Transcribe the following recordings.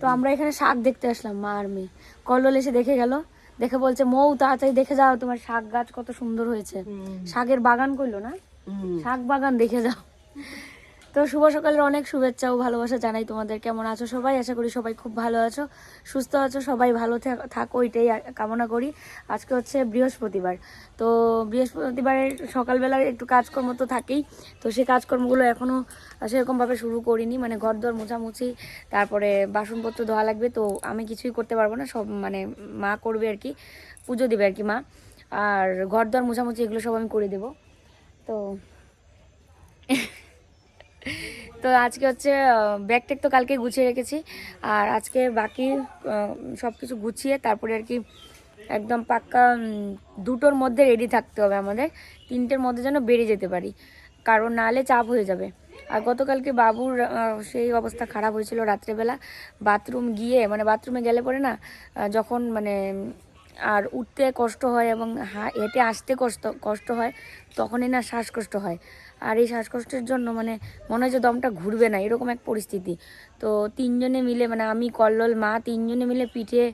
তো আমরা এখানে শাক দেখতে আসলাম মা আর মেয়ে। কল্লোল এসে দেখে গেল দেখে বলছে মৌ তাড়াতাড়ি দেখে যাও তোমার শাক গাছ কত সুন্দর হয়েছে। শাকের বাগান করল না? শাক বাগান দেখে যাও। তো শুভ সকালের অনেক শুভেচ্ছা ও ভালোবাসা জানাই তোমাদের। কেমন আছো সবাই? আশা করি সবাই খুব ভালো আছো, সুস্থ আছো, সবাই ভালো থাক- এটাই কামনা করি। আজকে হচ্ছে বৃহস্পতিবার। তো বৃহস্পতিবারের সকালবেলা একটু কাজকর্ম তো থাকেই, তো সেই কাজকর্মগুলো এখনও সেরকমভাবে শুরু করিনি। মানে ঘর দর মোছামুছি, তারপরে বাসনপত্র ধোয়া লাগবে, তো আমি কিছুই করতে পারব না। সব মানে মা করবে আর কি, পুজো দেবে আর কি মা। আর ঘর দর মোছামুছি এগুলো সব আমি করে দেবো। তো তো আজকে হচ্ছে ব্যাগ ট্যাগ তো কালকে গুছিয়ে রেখেছি। আর আজকে বাকি সব কিছু গুছিয়ে তারপরে আর কি একদম পাক্কা দুটোর মধ্যে রেডি থাকতে হবে আমাদের। তিনটের মধ্যে যেন বেরিয়ে যেতে পারি। কারণ নাহলে চাপ হয়ে যাবে। আর গতকালকে বাবুর সেই অবস্থা খারাপ হয়েছিল রাত্রেবেলা। বাথরুম গিয়ে মানে বাথরুমে গেলে পরে না যখন মানে আর উঠতে কষ্ট হয় এবং হেঁটে আসতে কষ্ট কষ্ট হয়, তখনই না শ্বাসকষ্ট হয়। আর এই শ্বাসকষ্টের জন্য মানে মনে হয় যে দমটা ঘুরবে না, এরকম এক পরিস্থিতি। তো তিনজনে মিলে মানে আমি, কল্লোল, মা তিনজনে মিলে পিঠে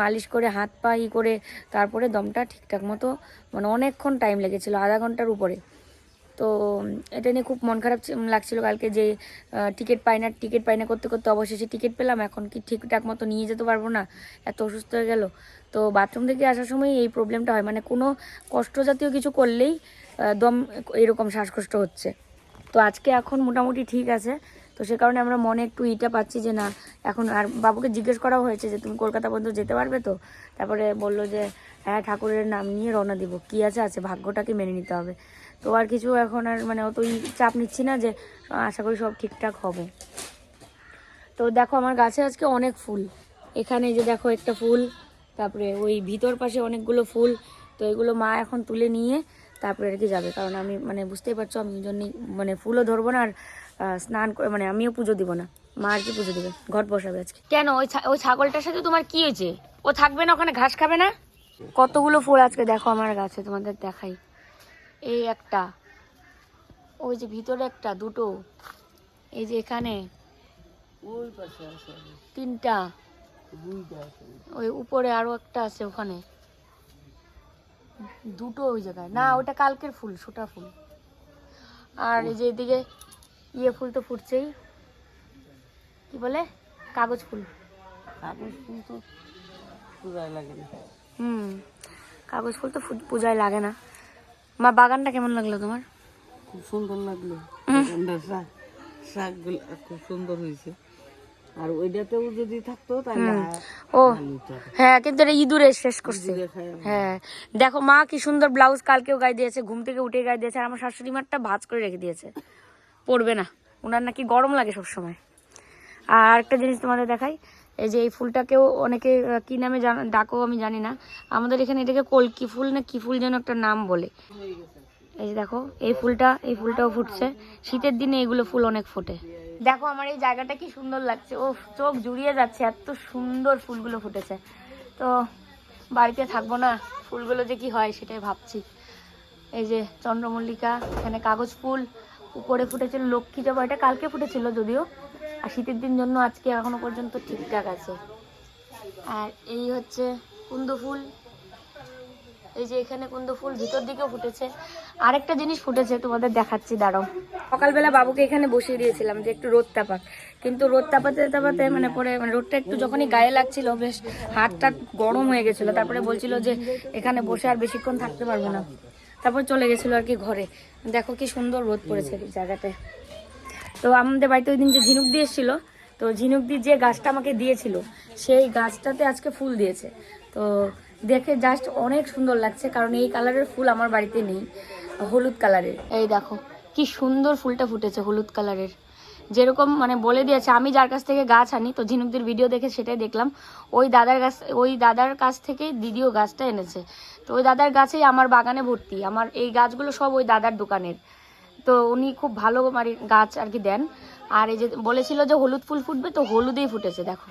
মালিশ করে, হাত পা ই করে তারপরে দমটা ঠিকঠাক মতো মানে অনেকক্ষণ টাইম লেগেছিলো, আধা ঘণ্টার উপরে। তো এটা নিয়ে খুব মন খারাপ লাগছিল কালকে যে টিকিট পাই না, টিকিট পাই না করতে করতে অবশেষে টিকিট পেলাম, এখন কি ঠিকঠাক মতো নিয়ে যেতে পারব না? এত অসুস্থ হয়ে গেল। তো বাথরুম থেকে আসার সময় এই প্রবলেমটা হয় মানে কোনো কষ্ট জাতীয় কিছু করলেই দম এরকম শ্বাসকষ্ট হচ্ছে। তো আজকে এখন মোটামুটি ঠিক আছে। তো সে কারণে আমরা মনে একটু ইটা পাচ্ছি যে, না, এখন আর বাবুকে জিজ্ঞেস করাও হয়েছে যে, তুমি কলকাতা পর্যন্ত যেতে পারবে তো? তারপরে বলল যে হ্যাঁ ঠাকুরের নাম নিয়ে রওনা দিব। কি আছে আছে, ভাগ্যটাকে মেনে নিতে হবে। তো আর কিছু এখন আর মানে অতই চাপ নিচ্ছি না যে আশা করি সব ঠিকঠাক হবে। তো দেখো আমার গাছে আজকে অনেক ফুল। এখানে যে দেখো একটা ফুল তারপরে ওই ভিতর পাশে অনেকগুলো ফুল তো এগুলো মা এখন তুলে নিয়ে তারপরে আর কি যাবে। কারণ আমি মানে বুঝতেই পারছ আমি জন্যই মানে ফুলও ধরবো না আর স্নান করে মানে আমিও পুজো দিব না। মা আর কি পুজো দিবে ঘট বসাবে আজকে। কেন? ওই ছা- ওই ছাগলটার সাথে তোমার কি হয়েছে? ও থাকবে না ওখানে ঘাস খাবে না? কতগুলো ফুল আজকে দেখো আমার গাছে তোমাদের দেখাই। এই একটা। ওই যে ভিতরে একটা দুটো। এই যে এখানে ওই পাশে আছে তিনটা। ওই উপরে আরও একটা আছে ওখানে। দুটো ওই জায়গায়। না ওটা কালকের ফুল সোটা ফুল। আর এই যে এদিকে ইয়ে ফুল তো ফুটছেই। কি বলে? কাগজ ফুল। কাগজ ফুল তো পূজায় লাগে না। হুম। কাগজ ফুল তো পূজায় লাগে না। মা বাগানটা কেমন লাগল তোমার? খুব সুন্দর লাগল। শাকগুলো খুব সুন্দর হয়েছে। আর ওইটাতেও যদি থাকতো তাহলে ও হ্যাঁ কিন্তু এটা ইঁদুরে শেষ করছে। হ্যাঁ। দেখো মা কি সুন্দর ব্লাউজ কালকেও গায়ে দিয়েছে ঘুম থেকে উঠে গায়ে দিয়েছে আর আমার শাশুড়ি মারটা ভাজ করে রেখে দিয়েছে। পড়বে না। ওনার নাকি গরম লাগে সব সময় আর একটা জিনিস তোমাদের দেখাই এই যে এই ফুলটাকেও অনেকে কি নামে ডাকো আমি জানি না। আমাদের এখানে এটাকে কলকি ফুল না কি ফুল যেন একটা নাম বলে। এই যে দেখো, এই ফুলটা, এই ফুলটাও ফুটছে। শীতের দিনে এগুলো ফুল অনেক ফোটে। দেখো আমার এই জায়গাটা কি সুন্দর লাগছে। ও চোখ জুড়িয়ে যাচ্ছে, এত সুন্দর ফুলগুলো ফুটেছে। তো বাড়িতে থাকব না, ফুলগুলো যে কি হয় সেটাই ভাবছি। এই যে চন্দ্রমল্লিকা, এখানে কাগজ ফুল, উপরে ফুটেছিল লক্ষ্মী জবা, এটা কালকে ফুটেছিল যদিও। আর শীতের দিন জন্য আজকে এখনও পর্যন্ত ঠিকঠাক আছে। আর এই হচ্ছে কুন্দ ফুল। এই যে এখানে কুন্দ ফুল ভিতর দিকেও ফুটেছে। আরেকটা জিনিস ফুটেছে, তোমাদের দেখাচ্ছি, দাঁড়াও। সকালবেলা বাবুকে এখানে বসিয়ে দিয়েছিলাম যে একটু রোদ তাপাক। কিন্তু রোদ তাপাতে তাপাতে মানে পরে মানে রোদটা একটু যখনই গায়ে লাগছিল, বেশ হাতটা গরম হয়ে গেছিল। তারপরে বলছিল যে এখানে বসে আর বেশিক্ষণ থাকতে পারব না। তারপর চলে গেছিল আর কি ঘরে। দেখো কি সুন্দর রোদ পড়েছে জায়গাটায় তো আমাদের বাড়িতে ওই দিন যে ঝিনুক দিয়ে এসেছিল, তো ঝিনুক দিয়ে যে গাছটা আমাকে দিয়েছিল, সেই গাছটাতে আজকে ফুল দিয়েছে। তো দেখে জাস্ট অনেক সুন্দর লাগছে, কারণ এই কালারের ফুল আমার বাড়িতে নেই, হলুদ কালারের। এই দেখো, কি সুন্দর ফুলটা ফুটেছে হলুদ কালারের। যেরকম মানে বলে দিয়েছে, আমি যার কাছ থেকে গাছ আনি, তো ঝিনুকদের ভিডিও দেখে সেটাই দেখলাম। ওই দাদার গাছ ওই দাদার কাছ থেকে দিদিও গাছটা এনেছে। তো ওই দাদার গাছেই আমার বাগানে ভর্তি, আমার এই গাছগুলো সব ওই দাদার দোকানের। তো উনি খুব ভালো মানে গাছ আর কি দেন। আর এই যে বলেছিল যে হলুদ ফুল ফুটবে, তো হলুদেই ফুটেছে, দেখো।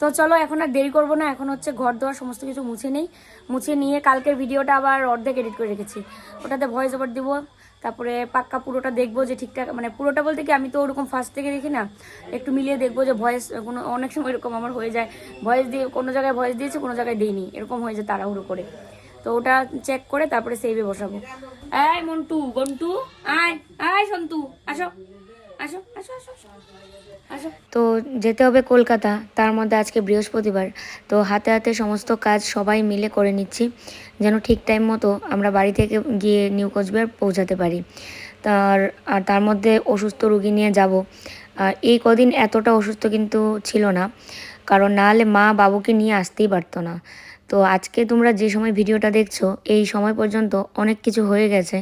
তো চলো, এখন আর দেরি করব না, এখন হচ্ছে ঘর দেওয়ার সমস্ত কিছু মুছে নেই। মুছে নিয়ে কালকের ভিডিওটা আবার অর্ধেক এডিট করে রেখেছি। ওটাতে ভয়েস ওভার দিব, তারপরে পাক্কা পুরোটা দেখব যে ঠিকঠাক মানে পুরোটা বলতে কি, আমি তো ওরকম ফার্স্ট থেকে দেখি না, একটু মিলিয়ে দেখব যে ভয়েস কোনো অনেক সময় এরকম আমার হয়ে যায়। ভয়েস দিয়ে কোনো জায়গায় ভয়েস দিয়েছে, কোনো জায়গায় দিইনি, এরকম হয়ে যায় তাড়াহুড়ো করে। তো ওটা চেক করে তারপরে সেভে বসাবো। আয় মন্টু, গন্টু, আয় আয় সন্তু, আসো আসো তো যেতে হবে কলকাতা, তার মধ্যে আজকে বৃহস্পতিবার। তো হাতে হাতে সমস্ত কাজ সবাই মিলে করে নিচ্ছি, যেন ঠিক টাইম মতো আমরা বাড়ি থেকে গিয়ে নিউ কোচবিহার পৌঁছাতে পারি। তার, আর তার মধ্যে অসুস্থ রুগী নিয়ে যাব। আর এই কদিন এতটা অসুস্থ কিন্তু ছিল না, কারণ নাহলে মা বাবুকে নিয়ে আসতেই পারতো না। তো আজকে তোমরা যে সময় ভিডিওটা দেখছ, এই সময় পর্যন্ত অনেক কিছু হয়ে গেছে।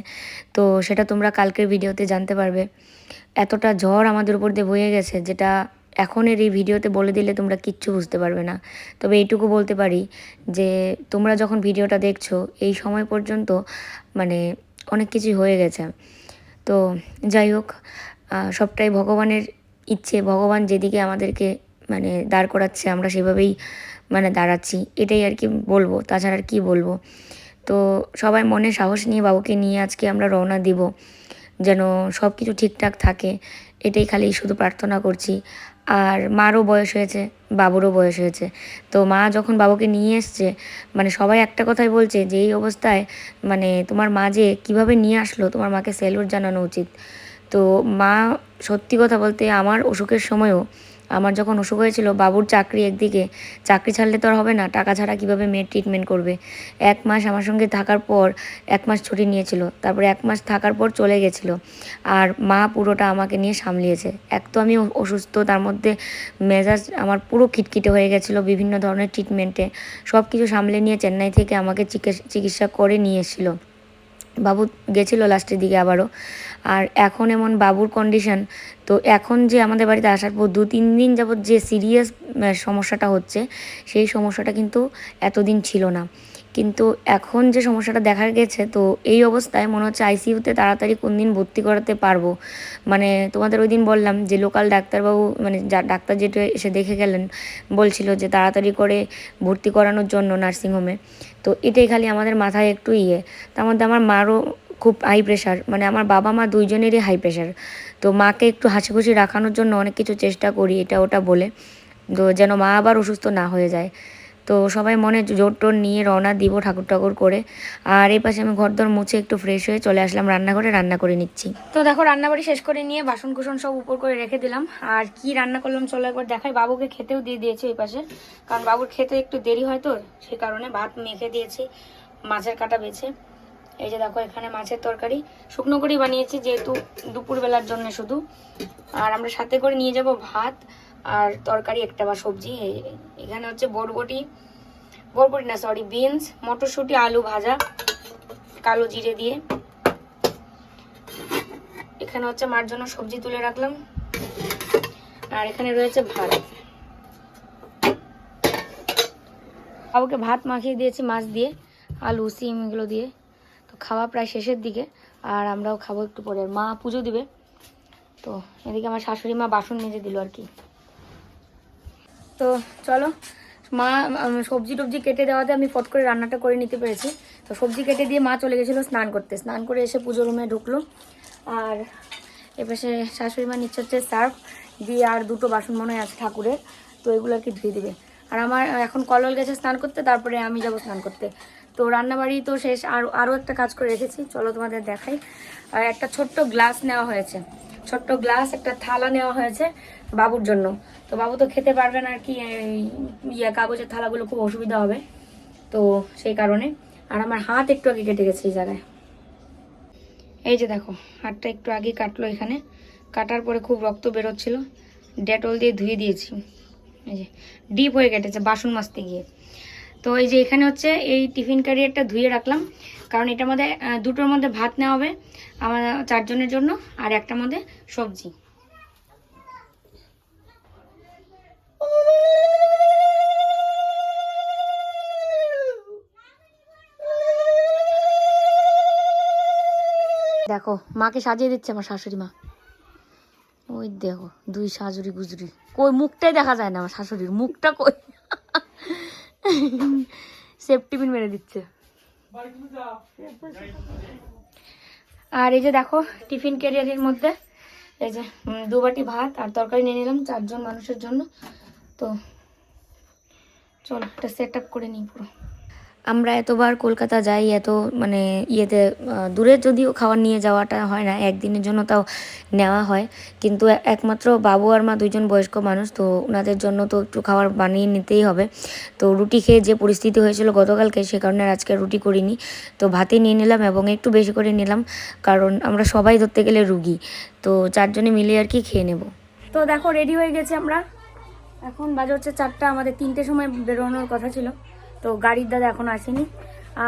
তো সেটা তোমরা কালকের ভিডিওতে জানতে পারবে। এতটা ঝড় আমাদের উপর দিয়ে বয়ে গেছে, যেটা এখনের এই ভিডিওতে বলে দিলে তোমরা কিচ্ছু বুঝতে পারবে না। তবে এইটুকু বলতে পারি যে, তোমরা যখন ভিডিওটা দেখছ, এই সময় পর্যন্ত মানে অনেক কিছুই হয়ে গেছে। তো যাই হোক সবটাই ভগবানের ইচ্ছে, ভগবান যেদিকে আমাদেরকে মানে দাঁড় করাচ্ছে, আমরা সেভাবেই মানে দাঁড়াচ্ছি, এটাই আর কি বলব, তাছাড়া আর কি বলব। তো সবাই মনে সাহস নিয়ে বাবুকে নিয়ে আজকে আমরা রওনা দিব, যেন সব কিছু ঠিকঠাক থাকে, এটাই খালি শুধু প্রার্থনা করছি। আর মারও বয়স হয়েছে, বাবুরও বয়স হয়েছে। তো মা যখন বাবুকে নিয়ে এসছে মানে সবাই একটা কথাই বলছে যে, এই অবস্থায় মানে তোমার মা যে কীভাবে নিয়ে আসলো, তোমার মাকে স্যালুট জানানো উচিত। তো মা সত্যি কথা বলতে আমার অসুখের সময়ও আমার যখন অসুখ হয়েছিল, বাবুর চাকরি একদিকে, চাকরি ছাড়লে তো আর হবে না, টাকা ছাড়া কীভাবে মেয়ের ট্রিটমেন্ট করবে? এক মাস আমার সঙ্গে থাকার পর এক মাস ছুটি নিয়েছিল, তারপরে এক মাস থাকার পর চলে গেছিল। আর মা পুরোটা আমাকে নিয়ে সামলিয়েছে। এক তো আমি অসুস্থ, তার মধ্যে মেজাজ আমার পুরো খিটখিটে হয়ে গেছিল বিভিন্ন ধরনের ট্রিটমেন্টে সব কিছু সামলে নিয়ে চেন্নাই থেকে আমাকে চিকিৎসা করে নিয়ে বাবু গেছিল লাস্টের দিকে আবারও। আর এখন এমন বাবুর কন্ডিশন তো এখন যে আমাদের বাড়িতে আসার পর দু, তিন দিন যাবৎ যে সিরিয়াস সমস্যাটা হচ্ছে, সেই সমস্যাটা কিন্তু এতদিন ছিল না। কিন্তু এখন যে সমস্যাটা দেখা গেছে, তো এই অবস্থায় মনে হচ্ছে আইসিইউতে তাড়াতাড়ি কোন দিন ভর্তি করাতে পারব। মানে তোমাদের ওই দিন বললাম যে লোকাল ডাক্তারবাবু মানে যা, ডাক্তার যেটা এসে দেখে গেলেন, বলছিল যে তাড়াতাড়ি করে ভর্তি করানোর জন্য নার্সিংহোমে তো এটাই খালি আমাদের মাথায় একটু ইয়ে। তার মধ্যে আমার মারও খুব হাই প্রেশার মানে আমার বাবা মা দুইজনেরই হাই প্রেশার তো মাকে একটু হাসি খুশি রাখানোর জন্য অনেক কিছু চেষ্টা করি, এটা ওটা বলে। তো যেন মা আবার অসুস্থ না হয়ে যায়। তো সবাই মনে জোর টোর নিয়ে রওনা দিব ঠাকুর ঠাকুর করে। আর এই পাশে আমি ঘরদর মুছে একটু ফ্রেশ হয়ে চলে আসলাম, রান্নাঘরে রান্না করে নিচ্ছি। তো দেখো রান্নাবাড়ি শেষ করে নিয়ে বাসন কুসন সব উপর করে রেখে দিলাম। আর কি রান্না করলাম চলো একবার দেখাই, বাবুকে খেতেও দিয়ে দিয়েছি এই পাশে। কারণ বাবুর খেতে একটু দেরি হয় তো সে কারণে ভাত মেখে দিয়েছি, মাছের কাটা বেছে। এই যে দেখো, এখানে মাছের তরকারি। শুকনো করেই বানিয়েছি, যেহেতু দুপুরবেলার জন্য শুধু। আর আমরা সাথে করে নিয়ে যাব ভাত আর তরকারি একটা বা সবজি। এখানে হচ্ছে বরবটি। বরবটি না সরি বিনস মটরশুঁটি, আলু ভাজা, কালো জিরে দিয়ে। এখানে হচ্ছে মার জন্য সবজি তুলে রাখলাম। আর এখানে রয়েছে ভাত। বাবুকে ভাত মাখিয়ে দিয়েছি মাছ দিয়ে, আলু, সিম এগুলো দিয়ে। তো খাওয়া প্রায় শেষের দিকে, আর আমরাও খাব একটু পরে। মা পুজো দিবে। তো এদিকে আমার শাশুড়ি মা বাসন মেজে দিল আর কি। তো চলো, মা সবজি টবজি কেটে দেওয়াতে আমি ফট করে রান্নাটা করে নিতে পেরেছি। তো সবজি কেটে দিয়ে মা চলে গেছিল স্নান করতে। স্নান করে এসে পুজো রুমে ঢুকলো। আর এপাশে শাশুড়ি মা নিচ্ছে হচ্ছে সার্ফ, দিয়ে আর দুটো বাসন মনে আছে ঠাকুরের, তো এগুলো আর কি ধুয়ে দিবে। আর আমার এখন কলল গেছে স্নান করতে, তারপরে আমি যাব স্নান করতে। তো রান্নাবাড়ি তো শেষ। আর আরও একটা কাজ করে রেখেছি। চলো তোমাদের দেখাই। আর একটা ছোট্ট গ্লাস নেওয়া হয়েছে। ছোট্ট গ্লাস, একটা থালা নেওয়া হয়েছে বাবুর জন্য। তো বাবু তো খেতে পারবে না আর কি ইয়ে কাগজের থালাগুলো খুব অসুবিধা হবে। তো সেই কারণে। আর আমার হাত একটু আগে কেটে গেছে এই জায়গায়। এই যে দেখো, হাতটা একটু আগে কাটলো এখানে। কাটার পরে খুব রক্ত বেরোচ্ছিল। ডেটল দিয়ে ধুয়ে দিয়েছি। এই যে, ডিপ হয়ে কেটেছে বাসন মাজতে গিয়ে। তো এই যে এখানে হচ্ছে এই টিফিন ক্যারিয়ারটা ধুয়ে রাখলাম। কারণ এটার মধ্যে দুটোর মধ্যে ভাত নেওয়া হবে, আমার চারজনের জন্য, আর একটার মধ্যে সবজি। দেখো, মাকে সাজিয়ে দিচ্ছে আমার শাশুড়ি মা। ওই দেখো, দুই শাশুড়ি গুজরি। কই, মুখটাই দেখা যায় না আমার শাশুড়ির, মুখটা কই? সেফটি পিন মেরে দিচ্ছে। আর এই যে দেখো, টিফিন ক্যারিয়ারের মধ্যে, এই যে দুবাটি ভাত আর তরকারি নিয়ে নিলাম চারজন মানুষের জন্য। তো চল, একটা সেট আপ করে নিই পুরো। আমরা এতবার কলকাতা যাই, এত মানে ইয়েতে দূরে যদিও খাবার নিয়ে যাওয়াটা হয় না, একদিনের জন্য তাও নেওয়া হয়। কিন্তু একমাত্র বাবু আর মা দুইজন বয়স্ক মানুষ, তো ওনাদের জন্য তো একটু খাবার বানিয়ে নিতেই হবে। তো রুটি খেয়ে যে পরিস্থিতি হয়েছিল গতকালকে, সে কারণে আজকে রুটি করিনি। তো ভাতে নিয়ে নিলাম এবং একটু বেশি করে নিলাম, কারণ আমরা সবাই ধরতে গেলে রুগী। তো চারজনে মিলে আর কি খেয়ে নেব। তো দেখো রেডি হয়ে গেছে আমরা। এখন বাজে হচ্ছে চারটা, আমাদের তিনটে সময় বেরোনোর কথা ছিল। তো গাড়ির দাদা এখন আসেনি।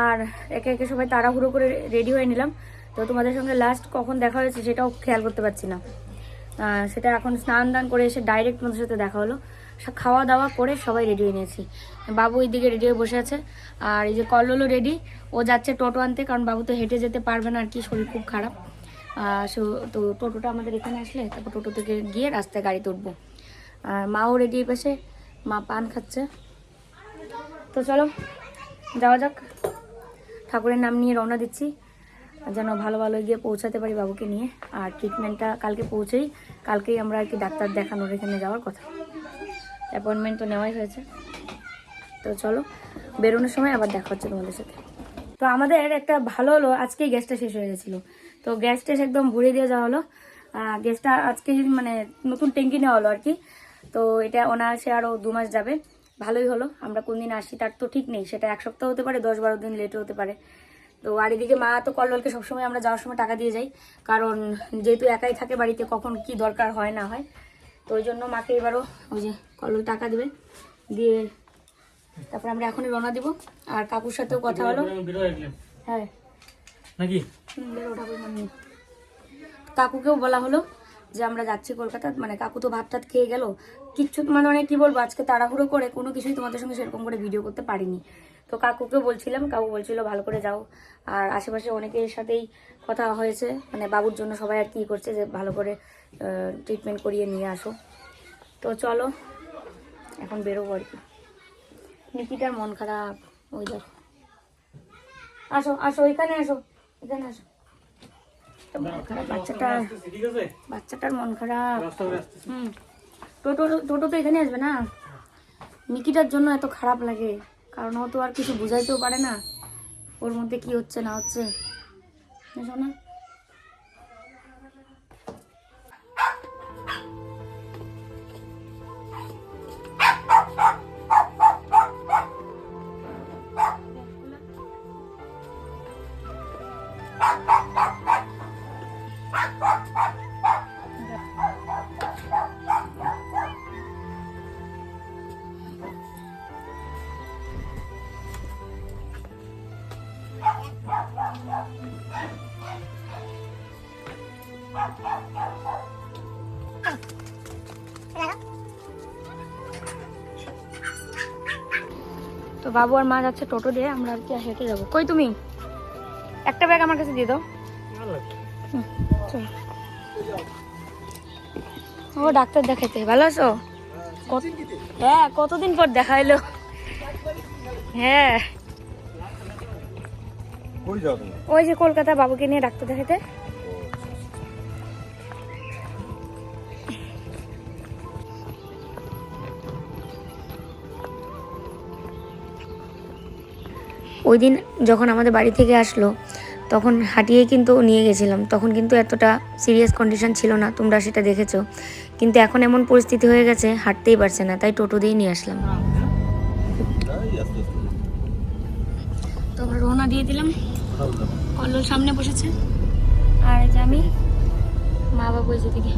আর একে একে সবাই তাড়াহুড়ো করে রেডি হয়ে নিলাম। তো তোমাদের সঙ্গে লাস্ট কখন দেখা হয়েছে সেটাও খেয়াল করতে পারছি না। সেটা এখন স্নান দান করে এসে ডাইরেক্ট তোমাদের সাথে দেখা হলো। খাওয়া দাওয়া করে সবাই রেডি হয়ে নিয়েছি। বাবু এইদিকে রেডি হয়ে বসে আছে। আর এই যে কল্লোলও রেডি ও যাচ্ছে টোটো আনতে, কারণ বাবু তো হেঁটে যেতে পারবে না আর কি, শরীর খুব খারাপ। সো, তো টোটোটা আমাদের এখানে আসলে তারপর টোটো থেকে গিয়ে রাস্তায় গাড়িতে উঠবো। আর মাও রেডি পাশে, মা পান খাচ্ছে। তো চলো, যাওয়া যাক। ঠাকুরের নাম নিয়ে রওনা দিচ্ছি। যেন ভালো ভালো গিয়ে পৌঁছাতে পারি বাবুকে নিয়ে। আর ট্রিটমেন্টটা কালকে পৌঁছেই, কালকেই আমরা আর কি ডাক্তার দেখানোর এখানে যাওয়ার কথা। অ্যাপয়েন্টমেন্ট তো নেওয়াই হয়েছে। তো চলো, বেরোনোর সময় আবার দেখা হচ্ছে তোমাদের সাথে। তো আমাদের একটা ভালো হলো, আজকেই গ্যাসটা শেষ হয়ে গেছিল। তো গ্যাস টেস একদম ভরে দিয়ে যাওয়া হলো। গ্যাসটা আজকে মানে নতুন ট্যাঙ্কি নেওয়া হলো আর কি, তো এটা অনায়াসে আরও দু মাস যাবে। ভালোই হলো। আমরা কোন দিন আসি তার তো ঠিক নেই। সেটা এক সপ্তাহ হতে পারে দশ বারো দিন লেটও হতে পারে। তো আর এদিকে মা তো কল্লোলকে সবসময় আমরা যাওয়ার সময় টাকা দিয়ে যাই। কারণ যেহেতু একাই থাকে বাড়িতে কখন কি দরকার হয় না হয়। তো ওই জন্য মাকে এবারও ওই যে কল্লোল টাকা দেবে দিয়ে তারপর আমরা এখনই রওনা দিব। আর কাকুর সাথেও কথা হলো। হ্যাঁ। নাকি। কাকুকেও বলা হলো। যে আমরা যাচ্ছি কলকাতা মানে কাকু তো ভাত টাত খেয়ে গেল। কিচ্ছু মানে অনেক কি বলব, আজকে তাড়াহুড়ো করে কোনো কিছুই তোমাদের সঙ্গে সেরকম করে ভিডিও করতে পারিনি। তো কাকুকেও বলছিলাম, কাকু বলছিল, ভালো করে যাও। আর আশেপাশে অনেকের সাথেই কথা হয়েছে মানে বাবুর জন্য সবাই আর কি করছে যে, ভালো করে ট্রিটমেন্ট করিয়ে নিয়ে আসো। তো চলো, এখন বেরোবো আর কি। নিকিটার মন খারাপ, ওই দেখো। আসো আসো, এখানে আসো এখানে আসো। তো মন খারাপ। বাচ্চাটার মন খারাপ। হুম। টোটো টোটো তো এখানে আসবে না? নিকিটার জন্য এত খারাপ লাগে। কারণ ও তো আর কিছু বুঝাইতেও পারে না। ওর মধ্যে কি হচ্ছে না হচ্ছে? না, শোনা তো বাবু আর মা যাচ্ছে টোটো দিয়ে, আমরা আর কি হেঁটে যাব। কই তুমি? একটা ব্যাগ আমার কাছে দিয়ে দাও। ও, ডাক্তার দেখাইতে। ভালো আছো? হ্যাঁ কতদিন পর দেখা এলো হ্যাঁ। ওই যে কলকাতা বাবুকে নিয়ে ডাক্তার দেখাতে ওই দিন যখন আমাদের বাড়ি থেকে আসলো তখন হাঁটিয়ে কিন্তু নিয়ে গেছিলাম। তখন কিন্তু এতটা সিরিয়াস কন্ডিশন ছিল না তোমরা সেটা দেখেছ। কিন্তু এখন এমন পরিস্থিতি হয়ে গেছে হাঁটতেই পারছে না তাই টোটো দিয়ে নিয়ে আসলাম। তো আমরা রওনা দিয়ে দিলাম। কল্লোল সামনে বসেছে। আর যে আমি মা বাবু এই যেদিকে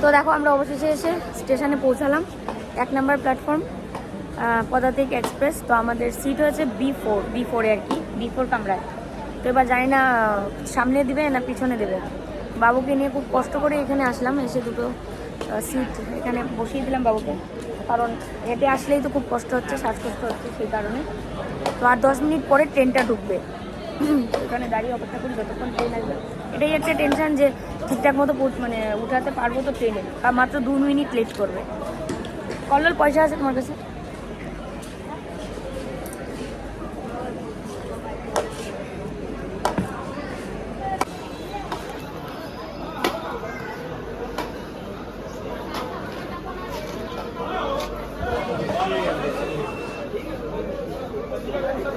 তো দেখো, আমরা অবশেষে এসে স্টেশনে পৌঁছালাম। এক নম্বর প্ল্যাটফর্ম পদাতিক এক্সপ্রেস। তো আমাদের সিট হয়েছে বি ফোর, বি ফোরে আর কি, বি ফোর কামরায়। তো এবার জানি না, সামনে দিবে না পিছনে দেবে? বাবুকে নিয়ে খুব কষ্ট করে এখানে আসলাম, এসে দুটো সিট এখানে বসিয়ে দিলাম বাবুকে। কারণ হেঁটে আসলেই তো খুব কষ্ট হচ্ছে, শ্বাসকষ্ট হচ্ছে সেই কারণে। তো আর দশ মিনিট পরে ট্রেনটা ঢুকবে। ওখানে দাঁড়িয়ে অপেক্ষা করি যতক্ষণ ট্রেন আসবে। এটাই একটা টেনশন যে ঠিকঠাক মতো মানে উঠাতে পারব তো ট্রেনে মাত্র দু মিনিট লেট করবে। কল্লোল পয়সা আছে তোমার কাছে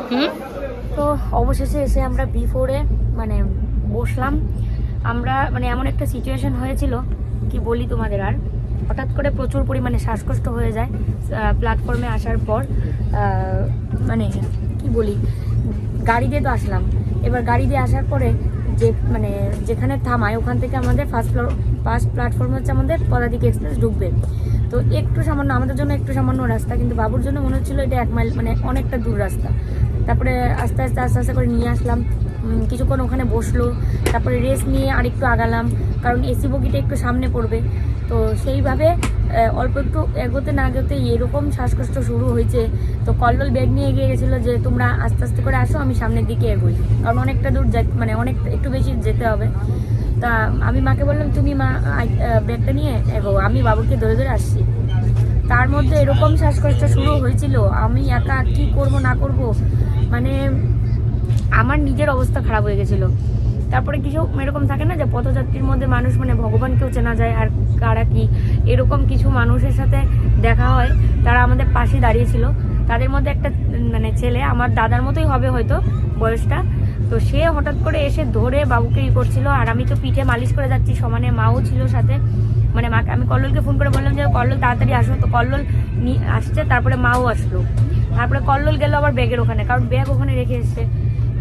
হুম তো অবশেষে এসে আমরা বি ফোরে মানে বসলাম। আমরা মানে এমন একটা সিচুয়েশন হয়েছিল, কি বলি তোমাদের আর? হঠাৎ করে প্রচুর পরিমাণে শ্বাসকষ্ট হয়ে যায় প্ল্যাটফর্মে আসার পর মানে কি বলি, গাড়ি দিয়ে তো আসলাম। এবার গাড়ি দিয়ে আসার পরে যে মানে যেখানে থামায়, ওখান থেকে আমাদের ফার্স্ট ফ্লোর ফার্স্ট প্ল্যাটফর্ম হচ্ছে আমাদের পদাতিক এক্সপ্রেস ঢুকবে। তো একটু সামান্য, আমাদের জন্য একটু সামান্য রাস্তা, কিন্তু বাবুর জন্য মনে হচ্ছিল এটা এক মাইল মানে অনেকটা দূর রাস্তা। তারপরে আস্তে আস্তে আস্তে আস্তে করে নিয়ে আসলাম। কিছুক্ষণ ওখানে বসল। তারপরে রেস্ট নিয়ে আরেকটু আগালাম। কারণ এসি বগিটা একটু সামনে পড়বে। তো সেইভাবে অল্প একটু এগোতে না এগোতে এরকম শ্বাসকষ্ট শুরু হয়েছে। তো কল্লোল ব্যাগ নিয়ে এগিয়ে গেছিল যে, তোমরা আস্তে আস্তে করে আসো, আমি সামনের দিকে এগোই। কারণ অনেকটা দূর মানে অনেক একটু বেশি যেতে হবে। তা আমি মাকে বললাম, তুমি মা ব্যাগটা নিয়ে এগো। আমি বাবুকে ধরে ধরে আসছি। তার মধ্যে এরকম শ্বাসকষ্ট শুরু হয়েছিল, আমি একা কি করব, না করব? মানে আমার নিজের অবস্থা খারাপ হয়ে গেছিল। তারপরে কিছু এরকম থাকে না যে পথযাত্রীর মধ্যে মানুষ মানে ভগবানকেও চেনা যায় আর কারা কি, এরকম কিছু মানুষের সাথে দেখা হয়। তারা আমাদের পাশে দাঁড়িয়েছিল তাদের মধ্যে একটা মানে ছেলে আমার দাদার মতোই হবে হয়তো বয়সটা। তো সে হঠাৎ করে এসে ধরে বাবুকে ই করছিল আর আমি তো পিঠে মালিশ করে যাচ্ছি, সমানে মাও ছিল সাথে। মানে মাকে, আমি কল্লোলকে ফোন করে বললাম যে কল্লোল তাড়াতাড়ি আসো। তো কল্লোল আসছে, তারপরে মাও আসলো। তারপরে কল্লোল গেল আবার ব্যাগের ওখানে, কারণ ব্যাগ ওখানে রেখে এসছে।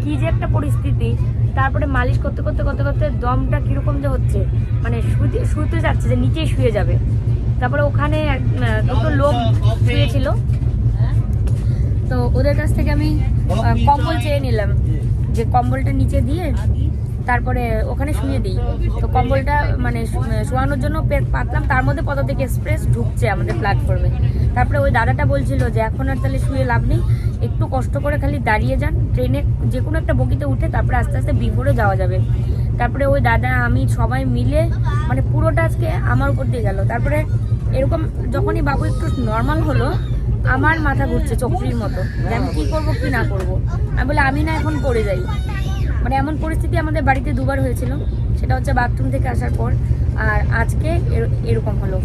কি যে একটা পরিস্থিতি, তারপরে মালিশ করতে করতে করতে করতে দমটা কীরকম যে হচ্ছে মানে শুতে শুতে যাচ্ছে যে নিচেই শুয়ে যাবে। তারপরে ওখানে দুটো লোক শুয়েছিল। তো ওদের কাছ থেকে আমি কম্বল চেয়ে নিলাম, যে কম্বলটা নিচে দিয়ে তারপরে ওখানে শুয়ে দিই। তো কম্বলটা মানে শোয়ানোর জন্য পাতলাম, তার মধ্যে পদাতিক এক্সপ্রেস ঢুকছে আমাদের প্ল্যাটফর্মে তারপরে ওই দাদাটা বলছিল যে, এখন আর তাহলে শুয়ে লাভ নেই, একটু কষ্ট করে খালি দাঁড়িয়ে যান, ট্রেনে যে কোনো একটা বগিতে উঠে তারপরে আস্তে আস্তে বিফোরে যাওয়া যাবে। তারপরে ওই দাদা, আমি সবাই মিলে মানে পুরোটা আজকে আমার উপর দিয়ে গেল। তারপরে এরকম যখনই বাবু একটু নর্মাল হলো, আমার মাথা ঘুরছে চক্রির মতো। যে আমি কি করব, কি না করব? আমি বলে, আমি না, এখন পড়ে যাই। মানে এমন পরিস্থিতি আমাদের বাড়িতে দুবার হয়েছিল, সেটা হচ্ছে বাথরুম থেকে আসার পর, আর আজকে এর- এরকম হলো।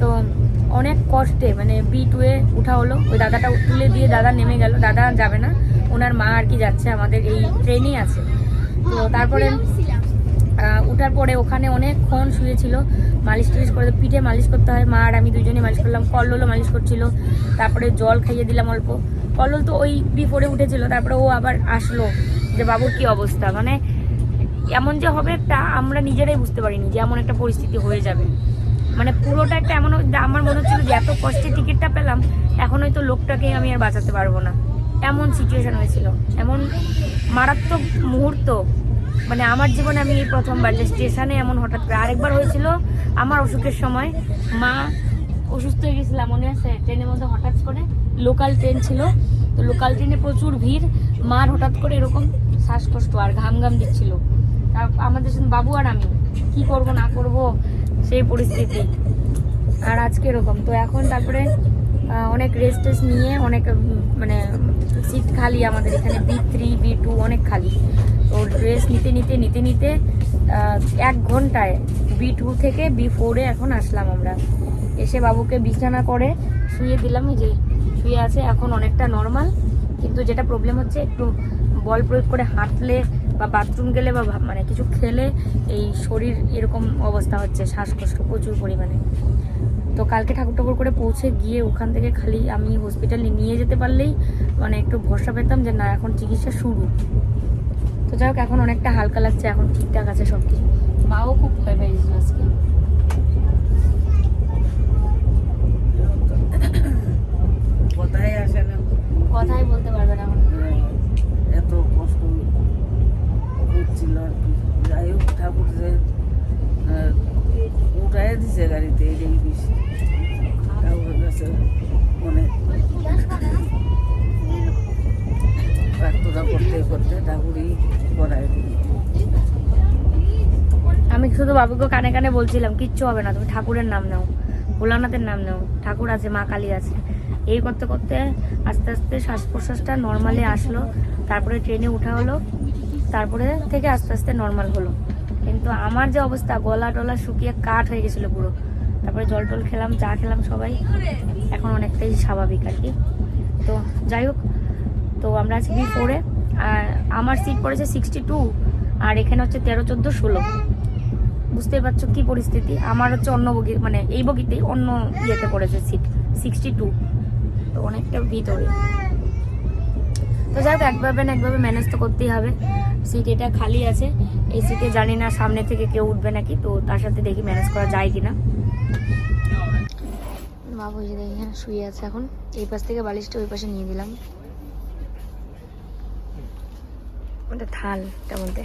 তো অনেক কষ্টে মানে বি টুয়ে উঠা হলো, ওই দাদাটা তুলে দিয়ে দাদা নেমে গেল, দাদা যাবে না, ওনার মা আর কি যাচ্ছে, আমাদের এই ট্রেনেই আছে। তো তারপরে উঠার পরে ওখানে অনেকক্ষণ শুয়েছিল, মালিশ টালিশ করে পিঠে মালিশ করতে হয়, মা আর আমি দুজনে মালিশ করলাম কল্লোলও মালিশ করছিল, তারপরে জল খাইয়ে দিলাম অল্প। কল্লোল তো ওই বিফোরে উঠেছিল, তারপরে ও আবার আসলো। যে বাবুর কি অবস্থা? মানে এমন যে হবে একটা আমরা নিজেরাই বুঝতে পারিনি যে এমন একটা পরিস্থিতি হয়ে যাবে। মানে পুরোটা একটা এমন আমার মনে হচ্ছিল যে এত কষ্টে টিকিটটা পেলাম, এখন হয়তো লোকটাকে আমি আর বাঁচাতে পারব না। এমন সিচুয়েশন হয়েছিল। এমন মারাত্মক মুহূর্ত। মানে আমার জীবনে আমি এই প্রথমবার যে স্টেশনে এমন হঠাৎ করে আরেকবার হয়েছিল আমার অসুখের সময়। মা অসুস্থ হয়ে গেছিলাম মনে আছে ট্রেনের মধ্যে হঠাৎ করে লোকাল ট্রেন ছিল। তো লোকাল ট্রেনে প্রচুর ভিড়। মার হঠাৎ করে এরকম শ্বাসকষ্ট আর ঘাম ঘাম দিচ্ছিল। তার আমাদের সঙ্গে বাবু আর আমি, কি করব না করব, সেই পরিস্থিতি। আর আজকে এরকম। তো এখন তারপরে অনেক রেস্ট টেস্ট নিয়ে, অনেক মানে সিট খালি আমাদের এখানে বি থ্রি বি টু অনেক খালি। তো রেস্ট নিতে নিতে নিতে নিতে এক ঘন্টায় বি টু থেকে বি ফোরে এখন আসলাম আমরা। এসে বাবুকে বিছানা করে শুয়ে দিলাম যে শুয়ে আছে, এখন অনেকটা নর্মাল কিন্তু যেটা প্রবলেম হচ্ছে একটু বল প্রয়োগ করে হাঁটলে বা বাথরুম গেলে বা মানে কিছু খেলে এই শরীর এরকম অবস্থা হচ্ছে, শ্বাসকষ্ট প্রচুর পরিমাণে। তো কালকে ঠাকুর ঠাকুর করে পৌঁছে গিয়ে ওখান থেকে খালি আমি হসপিটালে নিয়ে যেতে পারলেই মানে একটু ভরসা পেতাম যে না, এখন চিকিৎসা শুরু। তো যাই এখন অনেকটা হালকা লাগছে, এখন ঠিকঠাক আছে সব কিছু মাও খুব ভয় পেয়েছিল আজকে কথাই আসে না কথাই বলতে পারবে না এত কষ্ট হচ্ছিল আর কি। যাই হোক ঠাকুর যে উঠাই দিছে গাড়িতে এটাই বেশি। ঠাকুরের কাছে অনেক প্রার্থনা করতে করতে ঠাকুরই করায় দিল। আমি শুধু বাবুকে কানে কানে বলছিলাম কিচ্ছু হবে না তুমি ঠাকুরের নাম নাও ভোলানাথের নাম নাও ঠাকুর আছে মা কালী আছে। এই করতে করতে আস্তে আস্তে শ্বাস প্রশ্বাসটা নর্মালি আসলো। তারপরে ট্রেনে ওঠা হলো। তারপরে থেকে আস্তে আস্তে নর্মাল হলো। কিন্তু আমার যে অবস্থা, গলা টলা শুকিয়ে কাঠ হয়ে গেছিল পুরো। তারপরে জল টল খেলাম, চা খেলাম সবাই। এখন অনেকটাই স্বাভাবিক আর কি। তো যাই হোক, তো আমরা আছি বি ফোরে আর আমার সিট পড়েছে সিক্সটি টু আর এখানে হচ্ছে তেরো, চোদ্দ, ষোলো। বুঝতেই পারছ কি পরিস্থিতি? আমার হচ্ছে অন্য বগি মানে এই বগিতেই অন্য ইয়েতে পড়েছে সিট সিক্সটি টু তো অনেকটা ভিতরে। তো যাই হোক একভাবে না একভাবে ম্যানেজ তো করতেই হবে। সিট এটা খালি আছে। এই সিটে জানি না সামনে থেকে কেউ উঠবে নাকি, তো তার সাথে দেখি ম্যানেজ করা যায় কিনা। এই যে দেখি হ্যাঁ শুয়ে আছে এখন। এই পাশ থেকে বালিশটা ওই পাশে নিয়ে দিলাম। ওটা থাল এটা বলতে